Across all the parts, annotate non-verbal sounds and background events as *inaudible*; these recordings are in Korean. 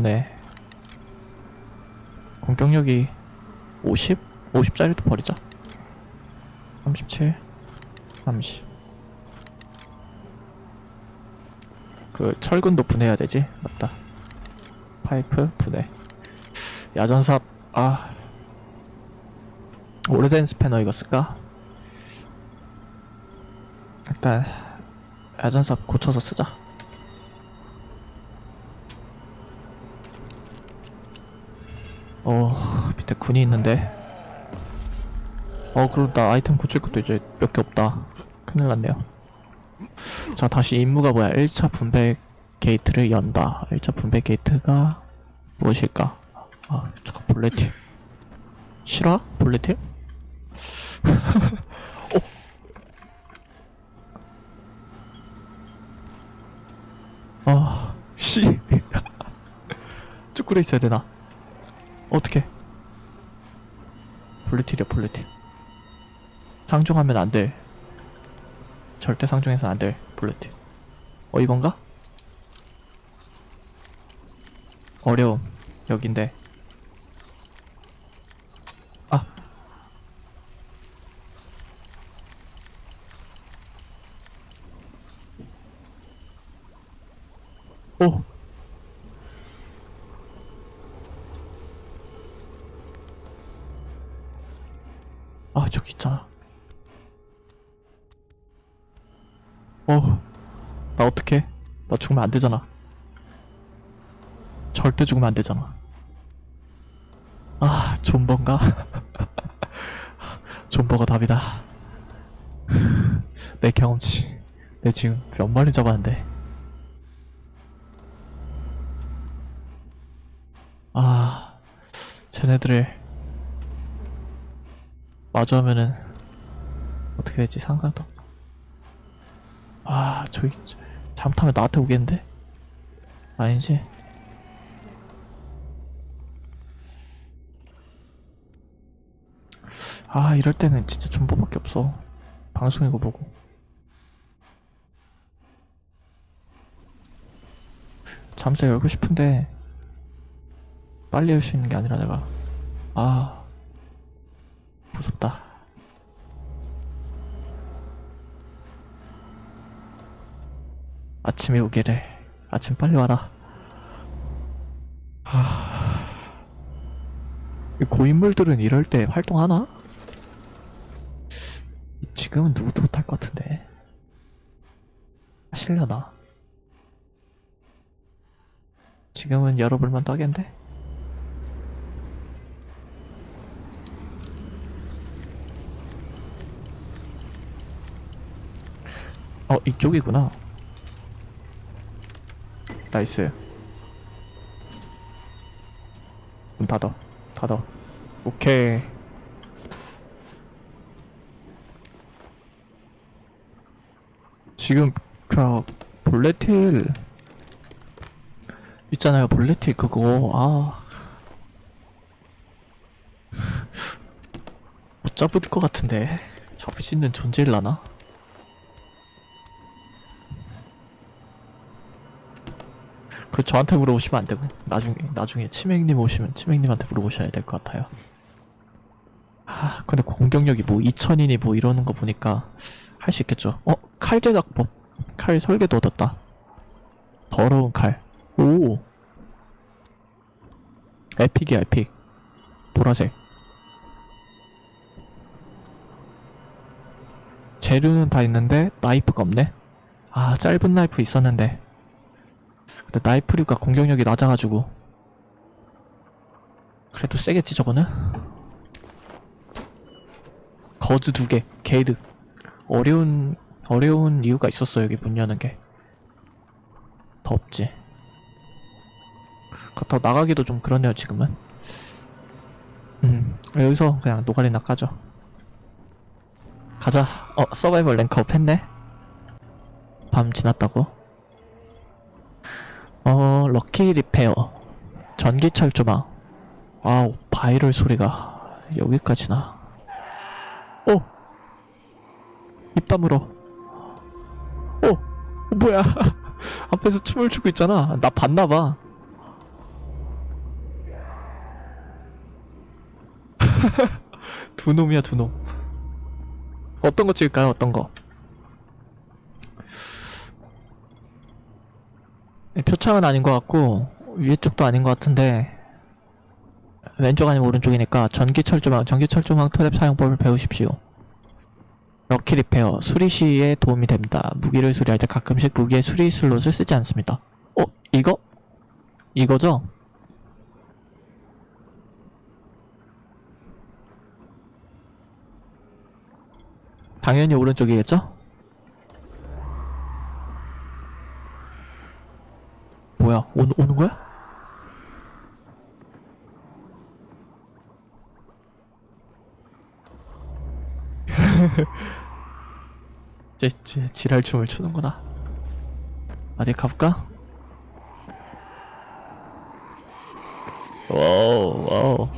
분해. 공격력이 50? 50짜리도 버리자. 37, 30. 그 철근도 분해해야 되지? 맞다. 파이프 분해. 야전삽 아 오래된 스패너 이거 쓸까? 일단 야전삽 고쳐서 쓰자. 어 밑에 군이 있는데 어 그럼 나 아이템 고칠 것도 이제 몇 개 없다 큰일 났네요 자 다시 임무가 뭐야 1차 분배 게이트를 연다 1차 분배 게이트가 무엇일까 아 잠깐 볼레틸 실화? 볼레틸? *laughs* 어? 아 씨. *laughs* 쭈꾸레 있어야 되나? 어떻게? 볼레틸이야 볼레틸 상종하면 안 돼 절대 상종해서 안 돼 볼레틸 어 이건가? 어려움 여긴데 아 오! 아 저기 있잖아 어, 나 어떡해? 나 죽으면 안 되잖아. 절대 죽으면 안 되잖아. 아, 존버인가? *laughs* 존버가 답이다. 내 경험치. 내 지금 몇 마리 잡았는데. 아, 쟤네들을 마주하면은 어떻게 되지? 상관도 없고. 아, 저기, 잘못하면 나한테 오겠는데? 아니지? 아, 이럴 때는 진짜 존버밖에 없어. 방송이고 보고. 잠새 열고 싶은데, 빨리 열 수 있는 게 아니라 내가. 아, 무섭다. 아침이 오기를. 아침 빨리 와라. 하... 이 고인물들은 이럴 때 활동하나? 지금은 누구도 못할 것 같은데. 하실려나? 지금은 열어볼만 도 하겠는데? 어, 이쪽이구나. 나이스. 문 닫아. 닫아. 오케이. 지금, 그, 볼레틸. 있잖아요, 볼레틸 그거. 아. 못 잡을 것 같은데. 잡을 수 있는 존재일라나? 그 저한테 물어보시면 안 되고 나중에 나중에 치맥님 오시면 치맥님한테 물어보셔야 될 것 같아요. 아 근데 공격력이 뭐 2000이니 뭐 이러는 거 보니까 할 수 있겠죠. 어 칼 제작법 칼 설계도 얻었다. 더러운 칼. 오 에픽이야 에픽. 보라색. 재료는 다 있는데 나이프가 없네. 아 짧은 나이프 있었는데. 근데 나이프류가 공격력이 낮아가지고. 그래도 세겠지 저거는? 거즈 두 개, 게이드. 어려운 어려운 이유가 있었어 여기 문 여는 게. 더 없지. 그렇다고 나가기도 좀 그러네요 지금은. 음 여기서 그냥 노가리 나 까죠. 가자. 어 서바이벌 랭크업 했네? 밤 지났다고 어 럭키 리페어. 전기철 조마 아우 바이럴 소리가 여기까지나. 오! 입 다물어. 오! 뭐야. *laughs* 앞에서 춤을 추고 있잖아. 나 봤나봐. *laughs* 두 놈이야 두놈. 어떤 거 찍을까요? 어떤 거? 네, 표창은 아닌 것 같고 위에 쪽도 아닌 것 같은데 왼쪽 아니면 오른쪽이니까 전기 철조망, 전기 철조망 트랩 사용법을 배우십시오. 럭키 리페어, 수리 시에 도움이 됩니다. 무기를 수리할 때 가끔씩 무기의 수리 슬롯을 쓰지 않습니다. 어? 이거? 이거죠? 당연히 오른쪽이겠죠? 뭐야, 오, 오는 거야? 제, 제 지랄 춤을 추는구나. 어디 가볼까? 와우, 와우.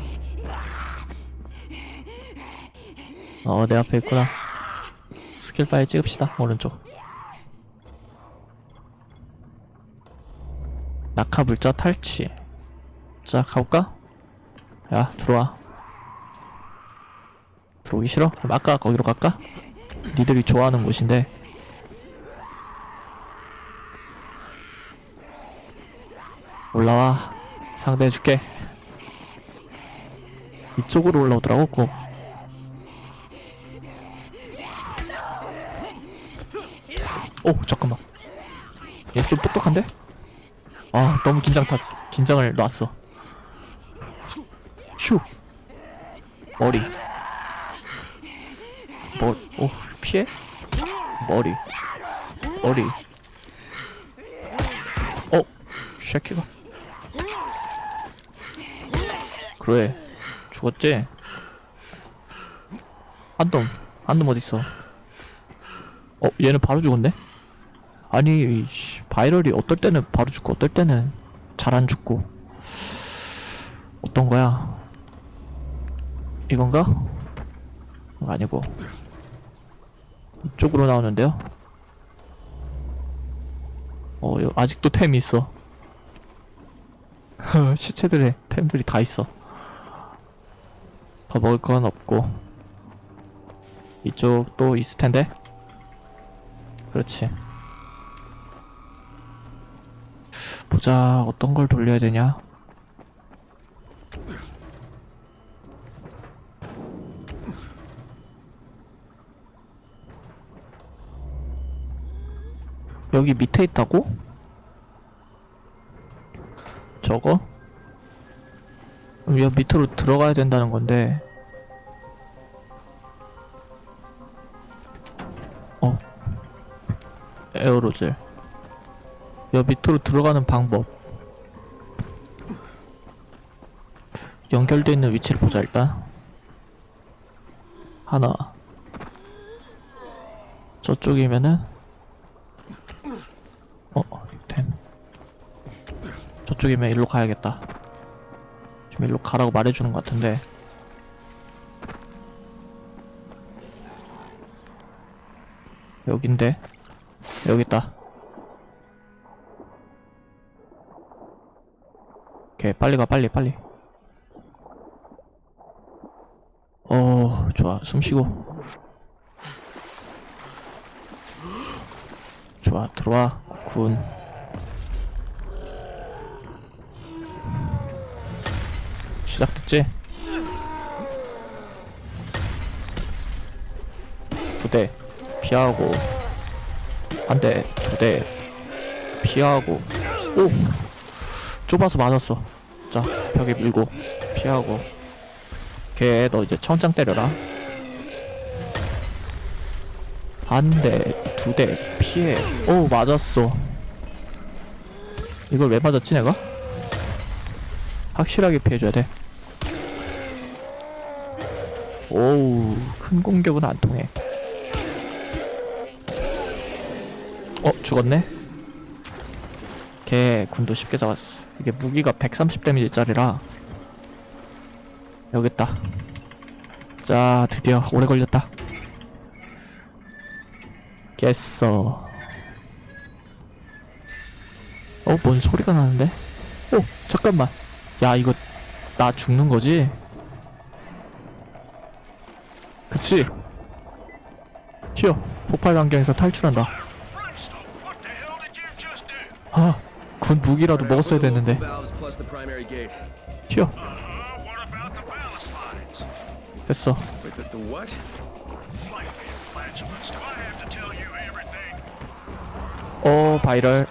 어, 내 앞에 있구나. 스킬 빨리 찍읍시다, 오른쪽. 낙하 물자 탈취. 자, 가볼까? 야, 들어와. 들어오기 싫어? 그럼 아까 거기로 갈까? 니들이 좋아하는 곳인데. 올라와. 상대해줄게. 이쪽으로 올라오더라고, 꼭. 오, 잠깐만. 얘 좀 똑똑한데? 아, 너무 긴장 탔어. 긴장을 놨어. 슈. 머리. 머, 오, 피해? 머리. 머리. 어, 쉐키가. 그래. 죽었지? 한놈. 한놈 어딨어? 어, 얘는 바로 죽었네? 아니, 씨, 바이럴이 어떨 때는 바로 죽고, 어떨 때는 잘 안 죽고. 어떤 거야? 이건가? 아니고. 이쪽으로 나오는데요? 어, 여- 아직도 템이 있어. *laughs* 시체들의 템들이 다 있어. 더 먹을 건 없고. 이쪽도 있을 텐데? 그렇지. 보자, 어떤 걸 돌려야 되냐? 여기 밑에 있다고? 저거? 여기 밑으로 들어가야 된다는 건데. 어. 에어로젤. 여기 밑으로 들어가는 방법. 연결되어 있는 위치를 보자, 일단. 하나. 저쪽이면은, 어, 템. 저쪽이면 일로 가야겠다. 지금 일로 가라고 말해주는 것 같은데. 여긴데? 여기 있다. 오케이, 빨리 가, 빨리, 빨리. 어, 좋아, 숨 쉬고. 좋아, 들어와, 군. 시작됐지? 두 대, 피하고. 한 대, 두 대, 피하고. 오! 좁아서 맞았어. 자, 벽에 밀고, 피하고. 걔, 너 이제 천장 때려라. 한 대, 두 대, 피해. 오, 맞았어. 이걸 왜 맞았지, 내가? 확실하게 피해줘야 돼. 오우, 큰 공격은 안 통해. 어, 죽었네? 걔 군도 쉽게 잡았어. 이게 무기가 130 데미지짜리라. 여기 있다. 자, 드디어 오래 걸렸다. 깼어. 어, 뭔 소리가 나는데? 오, 잠깐만. 야, 이거 나 죽는 거지? 그치? 튀어. 폭발 반경에서 탈출한다. 아, 군 무기라도 먹었어야 됐는데. 튀어. Uh-huh. 됐어. 어, 바이럴.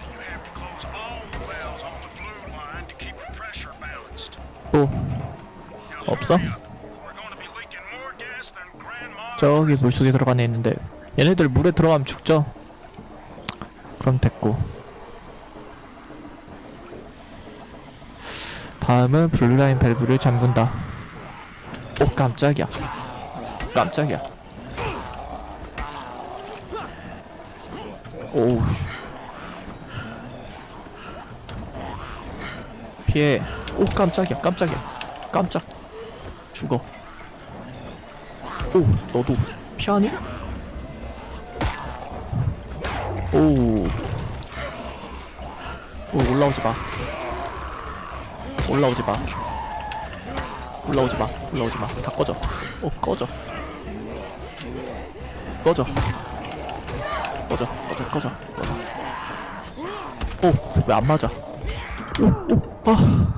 Have to 저기 물속에 들어간 애 있는데. 얘네들 물에 들어가면 죽죠? 그럼 됐고. 다음은 블루라인 밸브를 잠근다. 오, 깜짝이야. 깜짝이야. 오우. 씨. 피해. 오, 깜짝이야. 깜짝이야. 깜짝. 죽어. 오, 너도 피하니? 오. 오, 올라오지 마. 올라오지 마. 올라오지 마. 올라오지 마. 다 꺼져. 오, 꺼져. 꺼져. 꺼져. 꺼져. 꺼져. 꺼져. 오, 왜 안 맞아? 오, 오, 아.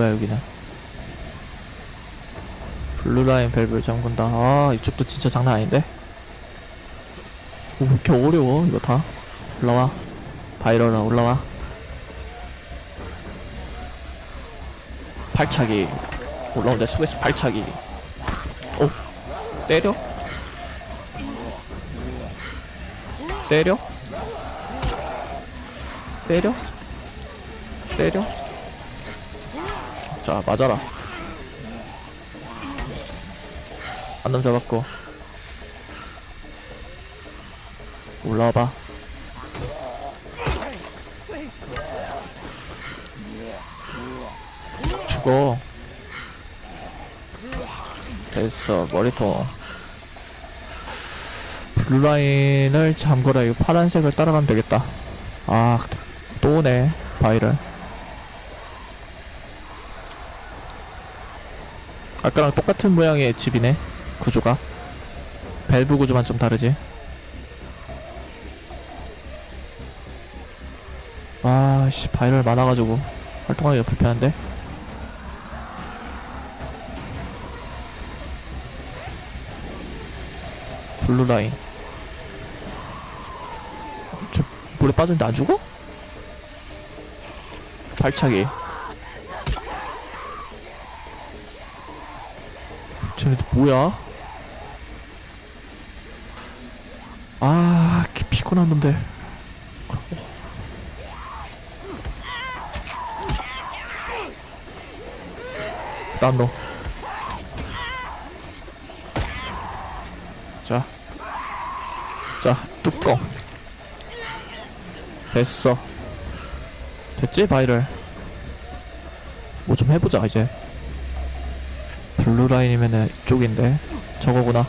뭐야 여기는? 블루라인 밸브를 잠근다. 아 이쪽도 진짜 장난 아닌데? 오, 왜 이렇게 어려워 이거 다? 올라와. 바이럴아 올라와. 발차기. 올라오는데 수고했어 발차기. 오 때려? 때려? 때려? 때려 자 맞아라. 안놈 잡았고. 올라와봐. 죽어. 됐어 머리통. 블루라인을 잠그라. 이거 파란색을 따라가면 되겠다. 아또 오네 바이럴 아까랑 똑같은 모양의 집이네 구조가. 밸브 구조만 좀 다르지. 아씨 바이럴 많아가지고 활동하기가 불편한데? 블루라인. 저 물에 빠졌는데 안 죽어? 발차기 쟤네들 뭐야? 아, 기- 피곤한 놈들. 난 너. 자. 자, 뚜껑. 됐어. 됐지, 바이럴? 뭐 좀 해보자, 이제. 블루 라인이면은 이쪽인데. 저거구나.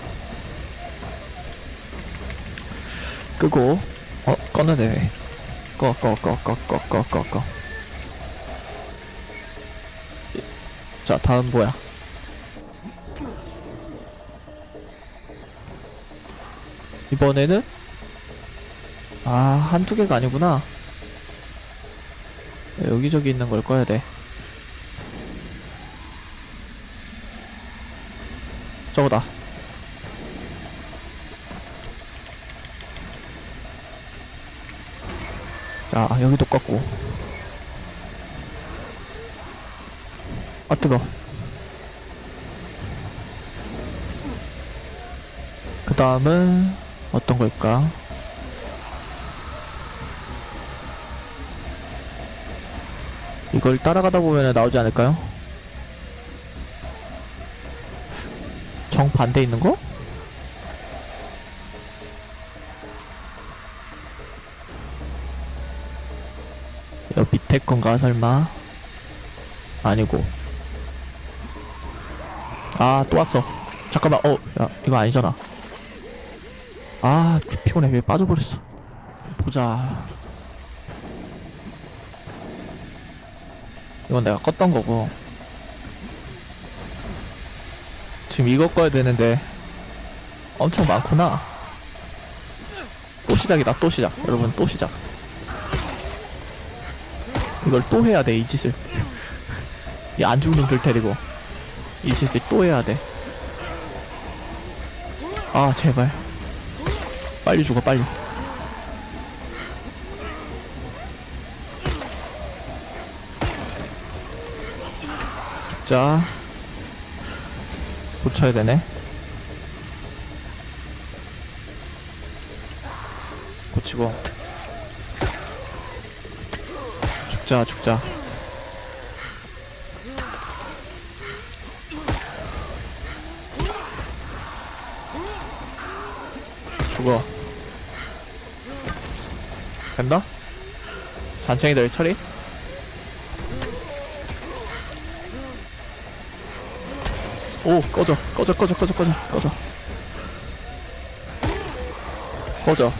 끄고. 어 껐는데 꺼 꺼 꺼 꺼 꺼 꺼 꺼꺼. 자 다음 뭐야? 이번에는? 아 한두 개가 아니구나. 여기저기 있는 걸 꺼야 돼 저거다. 자, 여기도 껐고. 아, 뜨거. 그 다음은 어떤 걸까? 이걸 따라가다 보면 나오지 않을까요? 정반대 있는 거? 여 밑에 건가 설마? 아니고. 아 또 왔어. 잠깐만 어 야 이거 아니잖아. 아 피곤해. 왜 빠져버렸어. 보자. 이건 내가 껐던 거고. 지금 이거 꺼야 되는데 엄청 많구나. 또 시작이다, 또 시작. 여러분, 또 시작. 이걸 또 해야 돼, 이 짓을. 이 안 죽는 놈들 데리고. 이 짓을 또 해야 돼. 아, 제발. 빨리 죽어, 빨리. 죽자. 고쳐야 되네. 고치고. 죽자, 죽자. 죽어. 된다? 잔챙이들 처리? 오, 꺼져, 꺼져, 꺼져, 꺼져, 꺼져, 꺼져. 꺼져.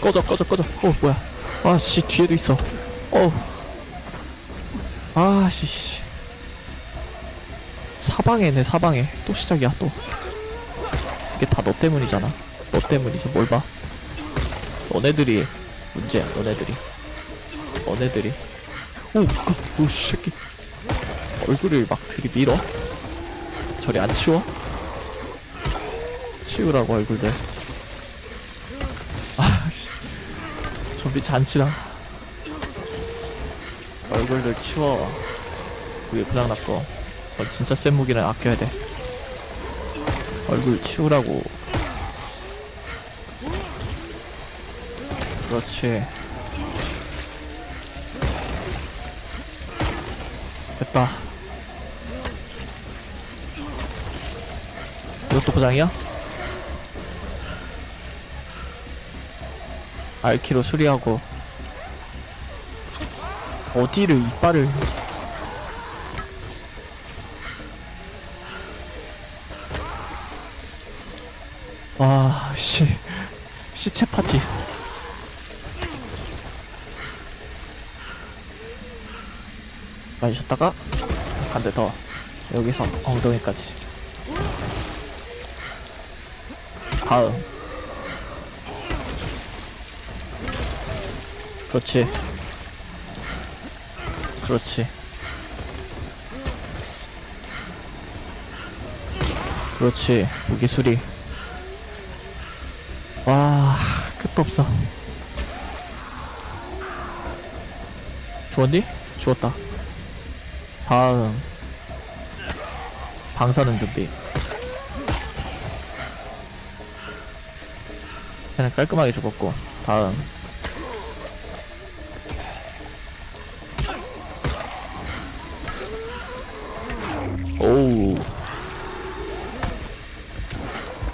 꺼져, 꺼져, 꺼져. 오, 뭐야. 아, 씨, 뒤에도 있어. 어우. 아, 씨, 씨. 사방에네, 사방에. 또 시작이야, 또. 이게 다 너 때문이잖아. 너 때문이지, 뭘 봐. 너네들이 문제야, 너네들이. 너네들이. 오, 그, 새끼. 얼굴을 막 들이밀어? 저리 안 치워? 치우라고, 얼굴들. 아, 씨. 좀비 잔치랑. 얼굴들 치워. 그게 고장났고. 넌 진짜 센 무기는 아껴야 돼. 얼굴 치우라고. 그렇지. 됐다. 이것도 고장이야? 알키로 수리하고 어디를 이빨을 와, 씨. 시체 파티. 많이 쉬었다가, 한대 더. 여기서 엉덩이까지. 다음. 그렇지. 그렇지. 그렇지. 무기 수리. 와, 끝도 없어. 죽었니? 죽었다. 다음. 방사능 준비. 그냥 깔끔하게 죽었고. 다음. 오우.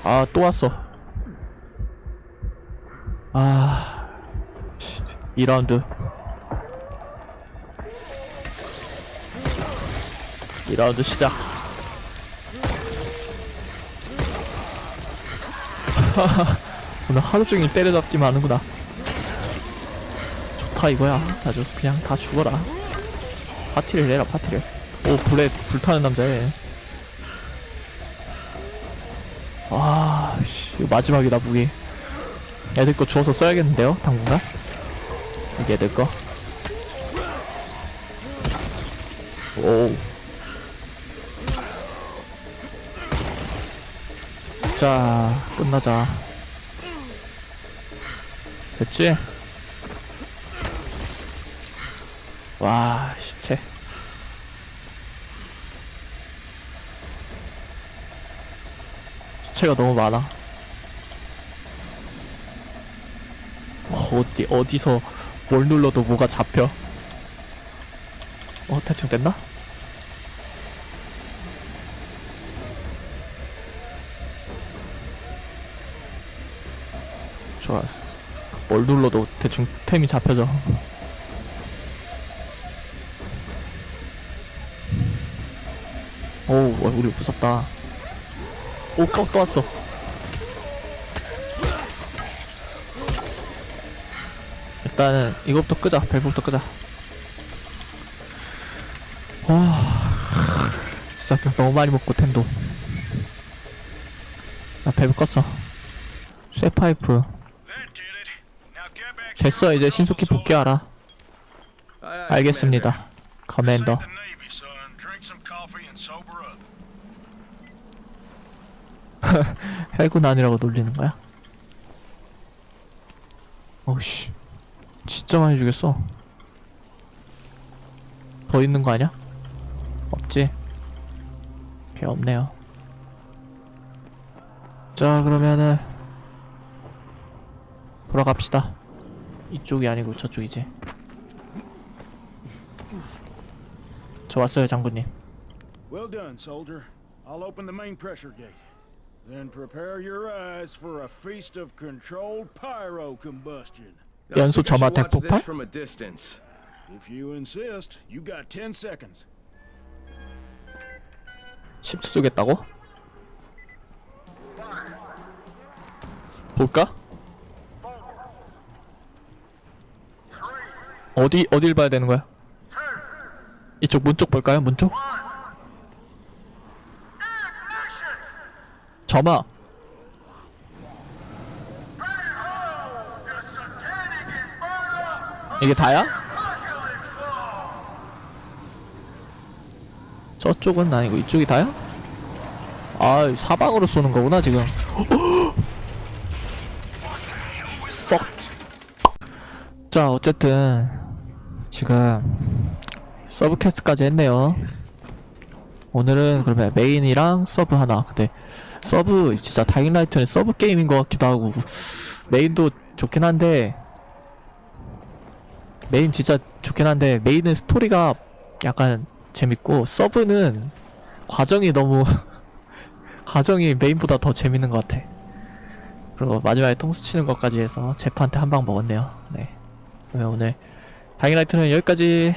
아, 또 왔어. 아, 2라운드. 2라운드 시작. *laughs* 오늘 하루 종일 때려잡기만 하는구나. 좋다 이거야. 아주 그냥 다 죽어라. 파티를 내라 파티를. 오 불에 불타는 남자애. 아, 씨, 이거 마지막이다 무기. 애들 거 주워서 써야겠는데요, 당분간? 이게 애들 거. 오. 자, 끝나자. 됐지? 와, 시체. 시체가 너무 많아. 어디, 어디서 뭘 눌러도 뭐가 잡혀. 어, 대충 됐나? 좋아. 뭘 눌러도 대충 템이 잡혀져. 오우, 와, 우리 무섭다. 오, 또, 또 왔어. 일단은 이거부터 끄자. 밸브부터 끄자. 와 진짜 너무 많이 먹고 텐도 나 배부 껐어 쇠파이프 됐어 이제 신속히 복귀하라 알겠습니다 커맨더. 해군 아니라고 놀리는 거야? 어우씨 진짜 많이 주겠어 더 있는 거 아니야? 없지? 개 없네요 자 그러면은 돌아갑시다 이쪽이 아니고 저쪽이지 저 왔어요 장군님 Well done, soldier. I'll open the main pressure gate. Then prepare your eyes for a feast of controlled pyro combustion. Now, I 연소 think I 점화 should watch 대폭발? this from a distance. If you insist, you got 10 seconds. 10초 쏘겠다고? 볼까? 어디 어딜 봐야 되는 거야? 이쪽 문 쪽 볼까요? 문 쪽? 점아. 이게 다야? 저쪽은 아니고 이쪽이 다야? 아 사방으로 쏘는 거구나 지금. *gasps* 자 어쨌든 지금 서브 캐스트까지 했네요 오늘은 그러면 메인이랑 서브 하나 근데 서브 진짜 다잉라이트는 서브 게임인 것 같기도 하고 메인도 좋긴 한데 메인 진짜 좋긴 한데 메인은 스토리가 약간 재밌고 서브는 과정이 너무 *laughs* 과정이 메인보다 더 재밌는 것 같아. 그리고 마지막에 통수 치는 것까지 해서 제프한테 한 방 먹었네요. 네. 그러면 오늘 다잉라이트는 여기까지